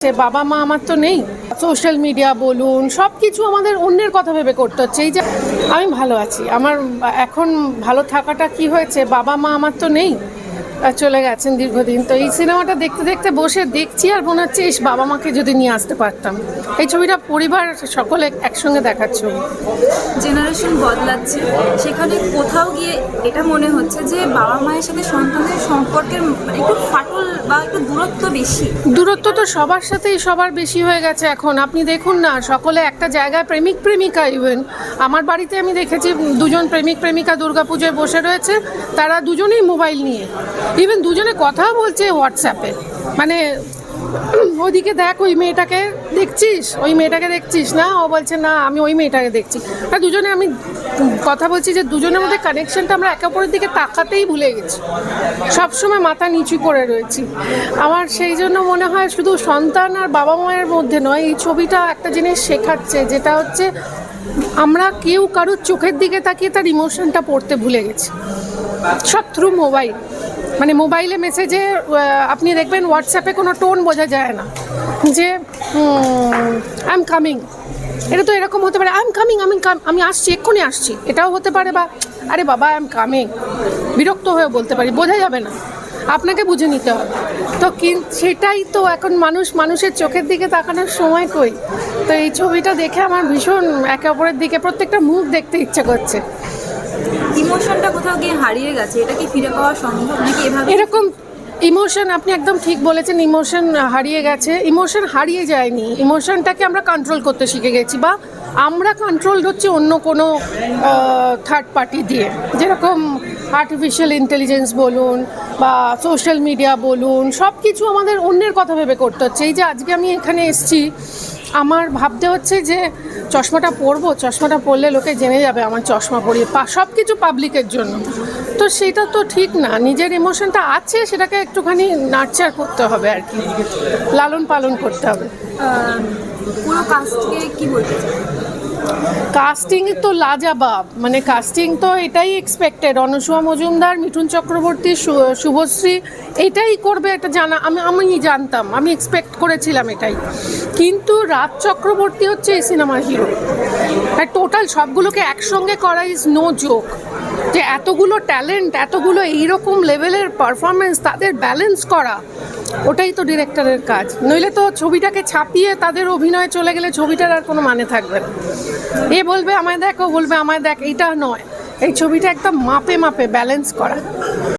বাবা মা আমার তো নেই। সোশ্যাল মিডিয়া বলুন সব কিছু আমাদের অন্যের কথা ভেবে করতে হচ্ছে। এই যে আমি ভালো আছি। আমার এখন ভালো থাকাটা কি হয়েছে? বাবা মা আমার তো নেই চলে গেছেন দীর্ঘদিন। তো এই সিনেমাটা দেখতে দেখতে বসে দেখছি আর মনে হচ্ছে, ইস, বাবা মাকে যদি নিয়ে আসতে পারতাম। এই ছবিটা পরিবার সকলে একসঙ্গে দেখার ছবি। জেনারেশন বদলাচ্ছে। সেখানে কোথাও গিয়ে এটা মনে হচ্ছে যে বাবা মায়ের সাথে সন্তানের সম্পর্কের মানে একটু ফাটল বা একটু দূরত্ব বেশি? দূরত্ব তো সবার সাথেই সবার বেশি হয়ে গেছে এখন। আপনি দেখুন না, সকলে একটা জায়গায় প্রেমিক, প্রেমিকা ইভেন আমার বাড়িতে আমি দেখেছি দুজন প্রেমিক, প্রেমিকা দুর্গাপুজোয় বসে রয়েছে। তারা দুজনেই মোবাইল নিয়ে। ইভেন দুজনে কথাও বলছে হোয়াটসঅ্যাপে মানে ওদিকে দেখ, ওই মেয়েটাকে দেখছিস? ওই মেয়েটাকে দেখছিস না? ও বলছে, না, আমি ওই মেয়েটাকে দেখছি। আর দুজনে, আমি কথা বলছি যে দুজনের মধ্যে কানেকশনটা আমরা একে অপরের দিকে তাকাতেই ভুলে গেছি। সবসময় মাথা নিচু করে রয়েছি। আমার সেই জন্য মনে হয় শুধু সন্তান আর বাবা মায়ের মধ্যে নয়, এই ছবিটা একটা জিনিস শেখাচ্ছে, যেটা হচ্ছে আমরা কেউ কারোর চোখের দিকে তাকিয়ে তার ইমোশনটা পড়তে ভুলে গেছি। সব থ্রু মোবাইল মানে মোবাইলে মেসেজে আপনি দেখবেন হোয়াটসঅ্যাপে কোনো টোন বোঝা যায় না, যে আই এম কামিং এটা তো এরকম হতে পারে আই এম কামিং আমি আমি আসছি, এক্ষুনি আসছি। এটাও হতে পারে বা, আরে বাবা আই এম কামিং বিরক্ত হয়ে বলতে পারি, বোঝা যাবে না, আপনাকে বুঝে নিতে হবে। তো সেটাই তো এখন মানুষ, মানুষের চোখের দিকে তাকানোর সময় কই? তো এই ছবিটা দেখে আমার ভীষণ, একে অপরের দিকে প্রত্যেকটা মুখ দেখতে ইচ্ছে করছে। ইমোশনটা কোথাও গিয়ে হারিয়ে গেছে, এটা কি ফিরে পাওয়া সম্ভব নাকি এভাবে? এরকম ইমোশন, আপনি একদম ঠিক বলেছেন, ইমোশন হারিয়ে গেছে। ইমোশন হারিয়ে যায়নি। ইমোশনটাকে আমরা কন্ট্রোল করতে শিখে গেছি বা আমরা কন্ট্রোল হচ্ছে অন্য কোনো থার্ড পার্টি দিয়ে। যেরকম আর্টিফিশিয়াল ইন্টেলিজেন্স বলুন বা সোশ্যাল মিডিয়া বলুন সব কিছু আমাদের অন্যের কথা ভেবে করতে হচ্ছে। এই যে আজকে আমি এখানে এসেছি আমার ভাবতে হচ্ছে যে চশমাটা পরবো, চশমাটা পরলে লোকে জেনে যাবে আমার চশমা পরিয়ে পা সব কিছু পাবলিকের জন্য। তো সেটা তো ঠিক না, নিজের ইমোশনটা আছে, সেটাকে একটুখানি নার্চার করতে হবে আর কি লালন পালন করতে হবে। পুরো কাস্টকে কি বলতে চাই কাস্টিং তো লাজাবাব। মানে কাস্টিং তো এটাই এক্সপেক্টেড অনসুয়া মজুমদার, মিঠুন চক্রবর্তী শুভশ্রী, এটাই করবে এটা জানা, আমি আমি জানতাম, আমি এক্সপেক্ট করেছিলাম এটাই। কিন্তু রাজ চক্রবর্তী হচ্ছে এই সিনেমার হিরো টোটাল সবগুলোকে একসঙ্গে করা ইজ নো জোক যে এতগুলো ট্যালেন্ট এতগুলো এইরকম লেভেলের পারফরমেন্স তাদের ব্যালেন্স করা, ওটাই তো ডিরেক্টরের কাজ। নইলে তো ছবিটাকে ছাপিয়ে তাদের অভিনয় চলে গেলে ছবিটার আর কোনো মানে থাকবে না। এ বলবে, আমায় দেখ, ও বলবে, আমায় দেখ, এইটা নয়। এই ছবিটা একদম মাপে মাপে ব্যালেন্স করা।